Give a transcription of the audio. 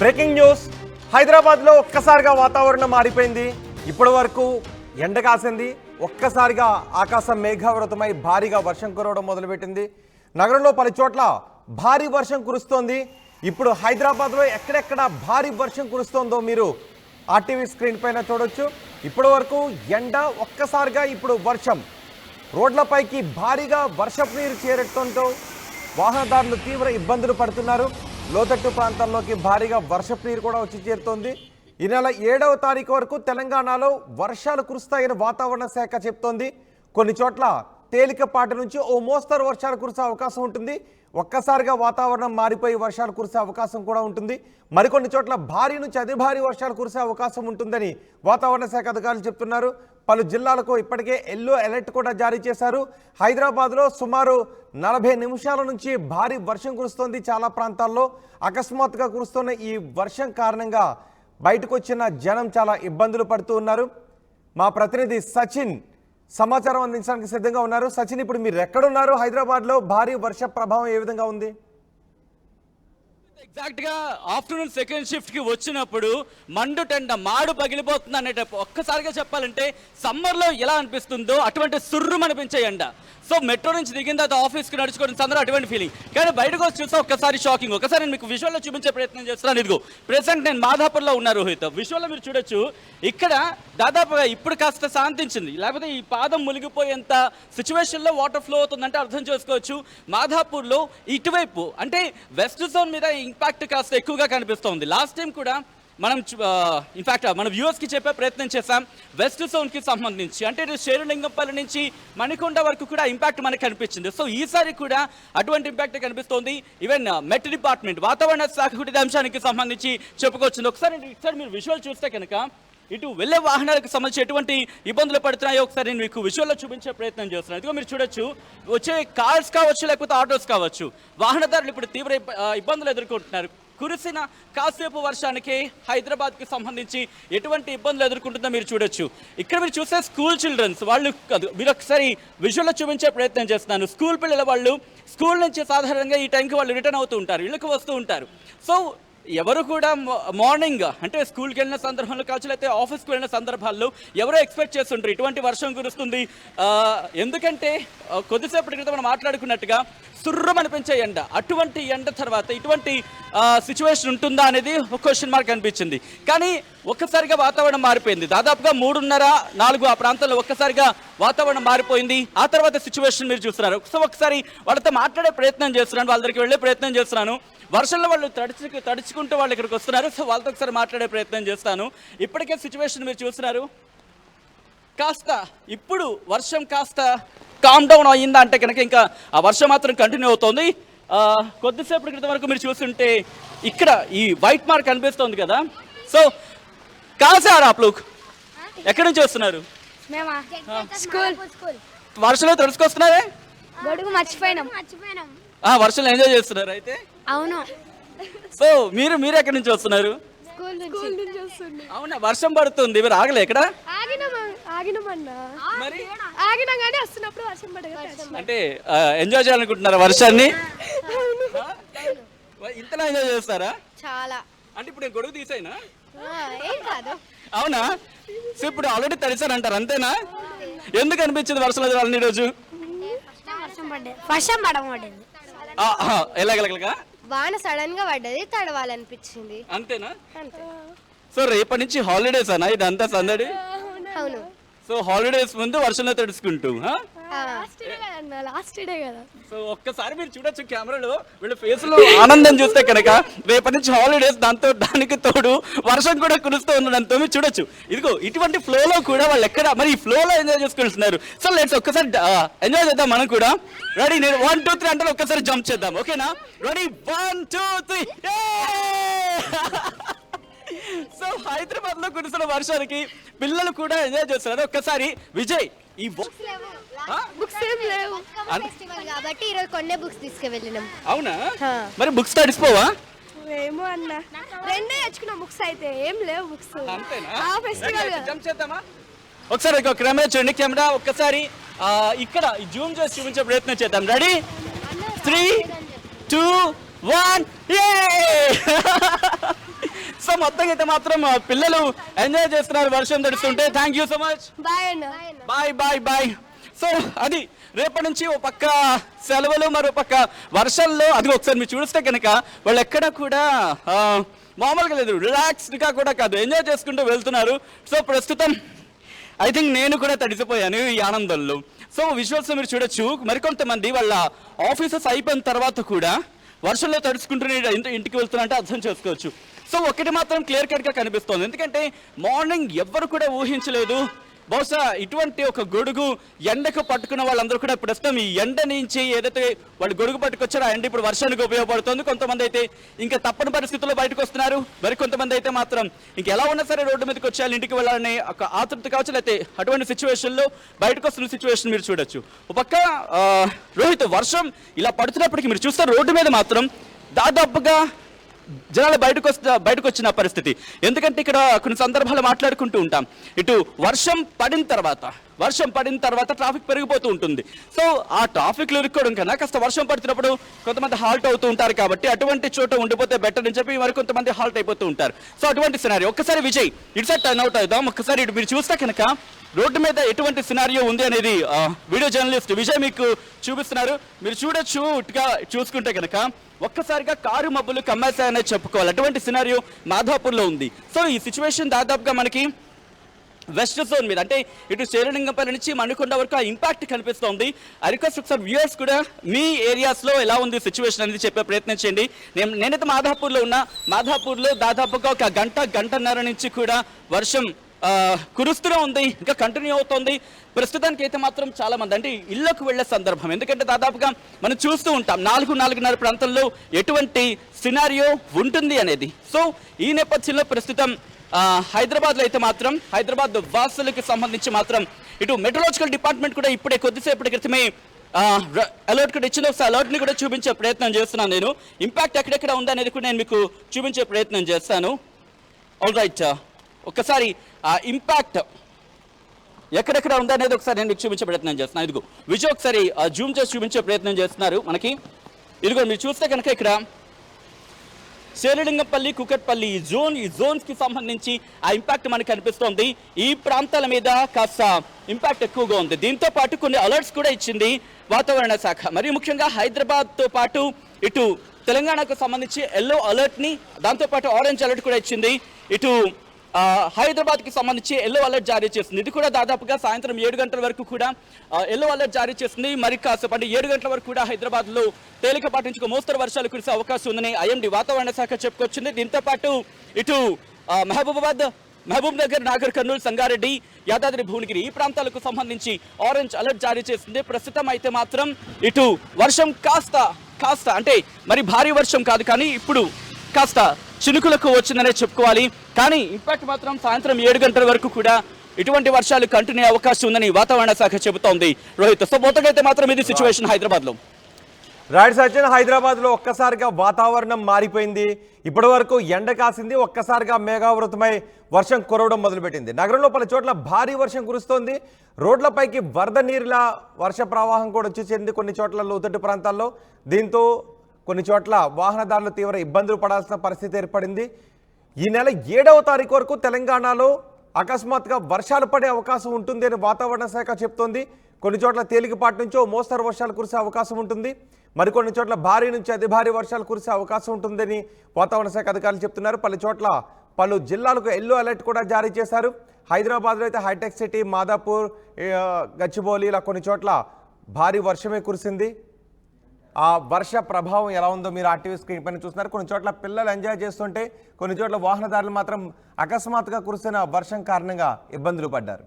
Breaking news. హైదరాబాద్లో ఒక్కసారిగా వాతావరణం మారిపోయింది. ఇప్పటి వరకు ఎండ కాసింది. ఒక్కసారిగా ఆకాశం మేఘావృతమై భారీగా వర్షం కురవడం మొదలుపెట్టింది. నగరంలో పలు చోట్ల భారీ వర్షం కురుస్తోంది. ఇప్పుడు హైదరాబాద్లో ఎక్కడెక్కడ భారీ వర్షం కురుస్తోందో మీరు ఆర్టీవీ స్క్రీన్ పైన చూడొచ్చు. ఇప్పటి వరకు ఎండ ఒక్కసారిగా ఇప్పుడు వర్షం. రోడ్లపైకి భారీగా వర్షపు నీరు చేరటంతో వాహనదారులు తీవ్ర ఇబ్బందులు పడుతున్నారు. లోతట్టు ప్రాంతాల్లోకి భారీగా వర్షపు నీరు కూడా వచ్చి చేరుతోంది. ఈ నెల ఏడవ తారీఖు వరకు తెలంగాణలో వర్షాలు కురుస్తాయని వాతావరణ శాఖ చెప్తోంది. కొన్ని చోట్ల తేలికపాటి నుంచి ఓ మోస్తరు వర్షాలు కురిసే అవకాశం ఉంటుంది. ఒక్కసారిగా వాతావరణం మారిపోయి వర్షాలు కురిసే అవకాశం కూడా ఉంటుంది. మరికొన్ని చోట్ల భారీ నుంచి అతి భారీ వర్షాలు కురిసే అవకాశం ఉంటుందని వాతావరణ శాఖ అధికారులు చెప్తున్నారు. పలు జిల్లాలకు ఇప్పటికే ఎల్లో అలర్ట్ కూడా జారీ చేశారు. హైదరాబాద్లో సుమారు నలభై నిమిషాల నుంచి భారీ వర్షం కురుస్తోంది చాలా ప్రాంతాల్లో. అకస్మాత్తుగా కురుస్తున్న ఈ వర్షం కారణంగా బయటకు వచ్చిన జనం చాలా ఇబ్బందులు పడుతూ ఉన్నారు. మా ప్రతినిధి సచిన్ సమాచారం అందించడానికి సిద్ధంగా ఉన్నారు. సచిన్ ఇప్పుడు మీరు ఎక్కడున్నారు? హైదరాబాద్లో భారీ వర్ష ప్రభావం ఏ విధంగా ఉంది? ఎగ్జాక్ట్గా ఆఫ్టర్నూన్ సెకండ్ షిఫ్ట్కి వచ్చినప్పుడు మండు టెండ మాడు పగిలిపోతుంది అనేట ఒక్కసారిగా చెప్పాలంటే సమ్మర్లో ఎలా అనిపిస్తుందో అటువంటి సుర్రు అనిపించే ఎండ సో మెట్రో నుంచి దిగిన తర్వాత ఆఫీస్కి నడుచుకోవడం సందరూ అటువంటి ఫీలింగ్ కానీ బయటకు వచ్చి చూస్తే ఒక్కసారి షాకింగ్ ఒకసారి నేను మీకు విజువల్లో చూపించే ప్రయత్నం చేస్తున్నాను. ఇదిగో ప్రెసెంట్ నేను మాధాపూర్లో ఉన్నారు రోహిత్. విజువల్లో మీరు చూడొచ్చు. ఇక్కడ దాదాపుగా ఇప్పుడు కాస్త శాంతించింది. లేకపోతే ఈ పాదం మునిగిపోయేంత సిచ్యువేషన్లో వాటర్ ఫ్లో అవుతుందంటే అర్థం చేసుకోవచ్చు. మాధాపూర్లో ఇటువైపు అంటే వెస్ట్ జోన్ మీద ఇంపాక్ట్ కాస్త ఎక్కువగా కనిపిస్తోంది. లాస్ట్ టైం కూడా మనం ఇన్ఫాక్ట్ మన వ్యూవర్స్కి చెప్పే ప్రయత్నం చేశాం. వెస్ట్ జోన్కి సంబంధించి అంటే ఇటు శేరులింగంపల్లి నుంచి మణికొండ వరకు కూడా ఇంపాక్ట్ మనకు కనిపించింది. సో ఈసారి కూడా అటువంటి ఇంపాక్ట్ కనిపిస్తోంది. ఈవెన్ మెట్ డిపార్ట్మెంట్ వాతావరణ శాఖ కూడా అంశానికి సంబంధించి చెప్పుకోవచ్చింది ఒకసారి ఒకసారి మీరు విజువల్ చూస్తే కనుక ఇటు వెళ్ళే వాహనాలకు సంబంధించి ఎటువంటి ఇబ్బందులు పడుతున్నాయో ఒకసారి నేను మీకు విజువల్లో చూపించే ప్రయత్నం చేస్తున్నాను. ఇదిగో మీరు చూడొచ్చు వచ్చే కార్స్ కావచ్చు లేకపోతే ఆటోస్ కావచ్చు వాహనదారులు ఇప్పుడు తీవ్ర ఇబ్బందులు ఎదుర్కొంటున్నారు. కురిసిన కాసేపు వర్షానికి హైదరాబాద్కి సంబంధించి ఎటువంటి ఇబ్బందులు ఎదుర్కొంటుందో మీరు చూడొచ్చు. ఇక్కడ మీరు చూస్తే స్కూల్ చిల్డ్రన్స్ వాళ్ళు కాదు మీరు ఒకసారి విజువల్లో చూపించే ప్రయత్నం చేస్తున్నాను. స్కూల్ పిల్లల వాళ్ళు స్కూల్ నుంచి సాధారణంగా ఈ టైంకి వాళ్ళు రిటర్న్ అవుతూ ఉంటారు ఇళ్ళకి వస్తూ ఉంటారు. సో ఎవరు కూడా మార్నింగ్ అంటే స్కూల్కి వెళ్ళిన సందర్భంలో కావచ్చు లేకపోతే ఆఫీస్కి వెళ్ళిన సందర్భాల్లో ఎవరో ఎక్స్పెక్ట్ చేస్తుంటారు ఇటువంటి వర్షం కురుస్తుంది. ఎందుకంటే కొద్దిసేపటి క్రితం మనం మాట్లాడుకున్నట్టుగా సుర్రం అనిపించే ఎండ. అటువంటి ఎండ తర్వాత ఇటువంటి సిచ్యువేషన్ ఉంటుందా అనేది ఒక క్వశ్చన్ మార్క్ అనిపించింది. కానీ ఒక్కసారిగా వాతావరణం మారిపోయింది. దాదాపుగా మూడున్నర నాలుగు ఆ ప్రాంతంలో ఒక్కసారిగా వాతావరణం మారిపోయింది. ఆ తర్వాత సిచ్యువేషన్ మీరు చూస్తున్నారు. సో ఒకసారి వాళ్ళతో మాట్లాడే ప్రయత్నం చేస్తున్నాను. వాళ్ళ దగ్గరికి వెళ్ళే ప్రయత్నం చేస్తున్నాను. వర్షంలో వాళ్ళు తడిచి తడుచుకుంటూ వాళ్ళు ఇక్కడికి వస్తున్నారు. సో వాళ్ళతో ఒకసారి మాట్లాడే ప్రయత్నం చేస్తాను. ఇప్పటికే సిచ్యువేషన్ మీరు చూస్తున్నారు. కాస్త ఇప్పుడు వర్షం కాస్త కామ్ డౌన్ అయ్యిందా అంటే కనుక ఇంకా ఆ వర్షం మాత్రం కంటిన్యూ అవుతోంది. ఆ, కొద్దిసేపటి క్రితం వరకు మీరు చూస్తుంటే ఇక్కడ ఈ వైట్ మార్క్ కనిపిస్తోంది కదా. సో కాసారు ఆప్ లోక్ ఎక్కడి నుంచి వస్తున్నారు? మేమా? స్కూల్. స్కూల్ వర్షంలో తడుచుకొస్తున్నారే? గొడుగు మర్చిపోయినాం. మర్చిపోయినాం ఆ, వర్షంలో ఎంజాయ్ చేస్తున్నారు అయితే? అవును. సో మీరు మీరు ఎక్కడి నుంచి వస్తున్నారు? స్కూల్ స్కూల్ నుంచి వస్తుంది. అవునా వర్షం పడుతుంది. మీరు ఆగలే ఎక్కడ ఆగినాం ఆగినామన్నా మరి? ఆగినాం కానీ వస్తున్నప్పుడు వర్షం పడగా అంటే ఎంజాయ్ చేయాలనుకుంటున్నారా వర్షాన్ని? ఇంతలా ఎంజాయ్ చేస్తారా? చాలా. అంటే ఇప్పుడు నేను గొడుగు తీసేనా? ఏం కాదు. అవునా? సో ఇప్పుడు ఆల్రెడీ తడిసారంటారు అంతేనా? ఎందుకు అనిపించింది వర్షంలో తిరగాలని ఈరోజు? వర్షం పడ్డది. వర్షం ఎలాగెలాగలగా వాన సడన్గా పడ్డది తడవాలనిపించింది. అంతేనా? సో రేపటి నుంచి హాలిడేస్ అనా? ఇదంతా సందడి? అవును. సో హాలిడేస్ ముందు వర్షంలో తడుచుకుంటూ ఆ? లాస్ట్ డే కదా సో ఒక్కసారి మీరు చూడొచ్చు కెమెరాలో వీళ్ళ ఫేస్లో ఆనందం చూస్తే కనుక రేపటి నుంచి హాలిడేస్ దాంతో దానికి తోడు వర్షం కూడా కురుస్తూ ఉండడంతో మీరు చూడొచ్చు. ఇదిగో ఇటువంటి ఫ్లో లో కూడా వాళ్ళు ఎక్కడ మరి ఈ ఫ్లో లో ఎంజాయ్ చేసుకుంటున్నారు. సో లెట్స్ ఒక్కసారి ఎంజాయ్ చేద్దాం మనం కూడా. రెడీ నేను వన్ టూ త్రీ అంటే ఒక్కసారి జంప్ చేద్దాం. ఓకేనా? Ready one two three so హైదరాబాద్లో కురుస్తున్న వర్షానికి పిల్లలు కూడా ఎంజాయ్ చేస్తున్నారు. ఒక్కసారి విజయ్ ఈ బొ- ఆ? బుక్స్ ఏం లేవు. ఫెస్టివల్ కాబట్టి ఈరోజు కొన్నే బుక్స్ తీసుకువెళ్ళినాం. అవునా? హా. మరి బుక్స్ తడిసిపోవా? ఏమో అన్న. రెండే తెచ్చుకున్నాం బుక్స్ అయితే ఏం లేవు బుక్స్ అంతేనా? ఆ ఫెస్టివల్ చేద్దామా? ఒకసారి ఒక కెమెరా చూడండి కెమెరా ఒక్కసారి ఆ, ఇక్కడ జూమ్ చేసి చూపించే ప్రయత్నం చేద్దాం. రెడీ త్రీ టూ వన్ ఏ సో మొత్తం అయితే మాత్రం పిల్లలు ఎంజాయ్ చేస్తున్నారు వర్షం తడుస్తుంటే. Thank you so much bye bye bye bye so అది రేపటి నుంచి ఓ పక్క సెలవులు మరో పక్క వర్షాల్లో అది ఒకసారి మీరు చూస్తే కనుక వాళ్ళు ఎక్కడ కూడా మామూలుగా లేదు. రిలాక్స్డ్గా కూడా కాదు. ఎంజాయ్ చేసుకుంటూ వెళ్తున్నారు. సో ప్రస్తుతం ఐ థింక్ నేను కూడా తడిసిపోయాను ఈ ఆనందంలో. సో విజువల్స్ మీరు చూడొచ్చు. మరికొంతమంది వాళ్ళ ఆఫీసెస్ అయిపోయిన తర్వాత కూడా వర్షంలో తడుచుకుంటూనే ఇంటి ఇంటికి వెళ్తున్నట్టే అర్థం చేసుకోవచ్చు. సో ఒకటి మాత్రం క్లియర్ కట్గా కనిపిస్తోంది. ఎందుకంటే మార్నింగ్ ఎవ్వరు కూడా ఊహించలేదు. బహుశా ఇటువంటి ఒక గొడుగు ఎండకు పట్టుకున్న వాళ్ళందరూ కూడా ప్రస్తుతం ఈ ఎండ నుంచి ఏదైతే వాళ్ళు గొడుగు పట్టుకొచ్చారో ఆ ఎండ ఇప్పుడు వర్షానికి ఉపయోగపడుతుంది. కొంతమంది అయితే ఇంకా తప్పని పరిస్థితుల్లో బయటకు వస్తున్నారు. మరి కొంతమంది అయితే మాత్రం ఇంక ఎలా ఉన్నా సరే రోడ్డు మీదకి వచ్చేయాలి ఇంటికి వెళ్ళాలని ఒక ఆతృప్తి కావచ్చు లేకపోతే అటువంటి సిచ్యువేషన్లో బయటకు వస్తున్న సిచ్యువేషన్ మీరు చూడొచ్చు. ఒక పక్క రోహిత్ వర్షం ఇలా పడుతున్నప్పటికీ మీరు చూస్తే రోడ్డు మీద మాత్రం దాదాపుగా జనాలు బయటకు వస్తా బయటకు వచ్చిన పరిస్థితి. ఎందుకంటే ఇక్కడ కొన్ని సందర్భాలు మాట్లాడుకుంటూ ఉంటాం. ఇటు వర్షం పడిన తర్వాత వర్షం పడిన తర్వాత ట్రాఫిక్ పెరిగిపోతూ ఉంటుంది. సో ఆ ట్రాఫిక్లో ఇరుక్కోవడం కన్నా కాస్త వర్షం పడుతున్నప్పుడు కొంతమంది హాల్ట్ అవుతూ ఉంటారు కాబట్టి అటువంటి చోట ఉండిపోతే బెటర్ అని చెప్పి మరి కొంతమంది హాల్ట్ అయిపోతూ ఉంటారు. సో అటువంటి సినారీ ఒక్కసారి విజయ్ ఇటు సైడ్ టర్న్ అవుట్ అవుదాం. ఒక్కసారి ఇటు మీరు చూస్తే కనుక రోడ్డు మీద ఎటువంటి సినారియో ఉంది అనేది వీడియో జర్నలిస్ట్ విజయ్ మీకు చూపిస్తున్నారు. మీరు చూడొచ్చు ఇటుగా చూసుకుంటే కనుక ఒక్కసారిగా కారు మబ్బులు కమ్మేశాయనే చెప్పుకోవాలి. అటువంటి సినారియో మాధాపూర్లో ఉంది. సో ఈ సిచ్యువేషన్ దాదాపుగా మనకి వెస్ట్ జోన్ మీద అంటే ఇటు శ్రీరంగంపల్లి నుంచి మణికొండ వరకు ఆ ఇంపాక్ట్ కనిపిస్తోంది. ఐ రిక్వెస్ట్ ఒకసారి వ్యూయర్స్ కూడా మీ ఏరియాస్లో ఎలా ఉంది సిచ్యువేషన్ అనేది చెప్పే ప్రయత్నం చేయండి. నేను నేనైతే మాధాపూర్లో ఉన్నా. మాధాపూర్లో దాదాపుగా ఒక గంట గంటన్నర నుంచి కూడా వర్షం కురుస్తూనే ఉంది ఇంకా కంటిన్యూ అవుతోంది. ప్రస్తుతానికి అయితే మాత్రం చాలా మంది అంటే ఇళ్ళకు వెళ్ళే సందర్భం. ఎందుకంటే దాదాపుగా మనం చూస్తూ ఉంటాం నాలుగు నాలుగున్నర ప్రాంతంలో ఎటువంటి సినారియో ఉంటుంది అనేది. సో ఈ నేపథ్యంలో ప్రస్తుతం హైదరాబాద్లో అయితే మాత్రం హైదరాబాద్ వాసులకు సంబంధించి మాత్రం ఇటు మెట్రలాజికల్ డిపార్ట్మెంట్ కూడా ఇప్పుడే కొద్దిసేపటి క్రితమే అలర్ట్ కూడా ఇచ్చింది. ఒకసారి అలర్ట్ని కూడా చూపించే ప్రయత్నం చేస్తున్నాను నేను. ఇంపాక్ట్ ఎక్కడెక్కడ ఉందనేది కూడా నేను మీకు చూపించే ప్రయత్నం చేస్తాను. ఆల్ రైట్ ఒక్కసారి ఆ ఇంపాక్ట్ ఎక్కడెక్కడ ఉందనేది ఒకసారి నేను మీకు చూపించే ప్రయత్నం చేస్తున్నాను ఇదిగో విజయ్ ఒకసారి జూమ్ చేసి చూపించే ప్రయత్నం చేస్తున్నారు మనకి. ఇదిగో మీరు చూస్తే కనుక ఇక్కడ శేరిలింగంపల్లి కుకట్పల్లి ఈ జోన్ ఈ జోన్స్కి సంబంధించి ఆ ఇంపాక్ట్ మనకు కనిపిస్తోంది. ఈ ప్రాంతాల మీద కాస్త ఇంపాక్ట్ ఎక్కువగా ఉంది. దీంతో పాటు కొన్ని అలర్ట్స్ కూడా ఇచ్చింది వాతావరణ శాఖ. మరి ముఖ్యంగా హైదరాబాద్తో పాటు ఇటు తెలంగాణకు సంబంధించి ఎల్లో అలర్ట్ని దాంతోపాటు దాంతో పాటు ఆరెంజ్ అలర్ట్ కూడా ఇచ్చింది. ఇటు ఆ, హైదరాబాద్కి సంబంధించి ఎల్లో అలర్ట్ జారీ చేస్తుంది ఇది కూడా దాదాపుగా సాయంత్రం ఏడు గంటల వరకు కూడా ఎల్లో అలర్ట్ జారీ చేస్తుంది మరి కాసేపు అంటే ఏడు గంటల వరకు కూడా హైదరాబాద్లో తేలికపాటి నుంచి మోస్తరు వర్షాలు కురిసే అవకాశం ఉందని ఐఎండి వాతావరణ శాఖ చెప్పుకొచ్చింది. దీంతో పాటు ఇటు మహబూబాబాద్ మహబూబ్ నగర్ నాగర్ కర్నూలు సంగారెడ్డి యాదాద్రి భువనగిరి ఈ ప్రాంతాలకు సంబంధించి ఆరెంజ్ అలర్ట్ జారీ చేసింది. ప్రస్తుతం అయితే మాత్రం ఇటు వర్షం కాస్త కాస్త అంటే మరి భారీ వర్షం కాదు కానీ ఇప్పుడు కాస్త చినుకులకు వచ్చిందనే చెప్పుకోవాలి. కానీ ఇంపాక్ట్ మాత్రం సాయంత్రం ఏడు గంటల వరకు కూడా ఇటువంటి వర్షాలు కంటిన్యూ అవకాశం ఉందని వాతావరణ శాఖ చెబుతోంది. రోహిత్ సో మొత్తంగా మాత్రం ఇది సిచ్యువేషన్ హైదరాబాద్లో రైట్ సచిన్ హైదరాబాద్లో ఒక్కసారిగా వాతావరణం మారిపోయింది. ఇప్పటి వరకు ఎండ కాసింది ఒక్కసారిగా మేఘావృతమై వర్షం కురవడం మొదలుపెట్టింది. నగరంలో పలు చోట్ల భారీ వర్షం కురుస్తోంది. రోడ్లపైకి వరద నీరులా వర్ష ప్రవాహం కూడా వచ్చి చేరింది కొన్ని చోట్ల లోతట్టు ప్రాంతాల్లో. దీంతో కొన్ని చోట్ల వాహనదారులు తీవ్ర ఇబ్బందులు పడాల్సిన పరిస్థితి ఏర్పడింది. ఈ నెల ఏడవ తారీఖు వరకు తెలంగాణలో అకస్మాత్తుగా వర్షాలు పడే అవకాశం ఉంటుంది అని వాతావరణ శాఖ చెప్తోంది. కొన్ని చోట్ల తేలికపాటి నుంచో మోస్తరు వర్షాలు కురిసే అవకాశం ఉంటుంది. మరికొన్ని చోట్ల భారీ నుంచి అతి భారీ వర్షాలు కురిసే అవకాశం ఉంటుందని వాతావరణ శాఖ అధికారులు చెప్తున్నారు. పలు చోట్ల పలు జిల్లాలకు ఎల్లో అలర్ట్ కూడా జారీ చేశారు. హైదరాబాద్లో అయితే హైటెక్ సిటీ మాదాపూర్ గచ్చిబౌలి ఇలా కొన్ని చోట్ల భారీ వర్షమే కురిసింది. ఆ వర్ష ప్రభావం ఎలా ఉందో మీరు ఆర్టీవీ స్క్రీన్ పైన చూస్తున్నారు. కొన్ని చోట్ల పిల్లలు ఎంజాయ్ చేస్తుంటే కొన్ని చోట్ల వాహనదారులు మాత్రం అకస్మాత్తుగా కురిసిన వర్షం కారణంగా ఇబ్బందులు పడ్డారు.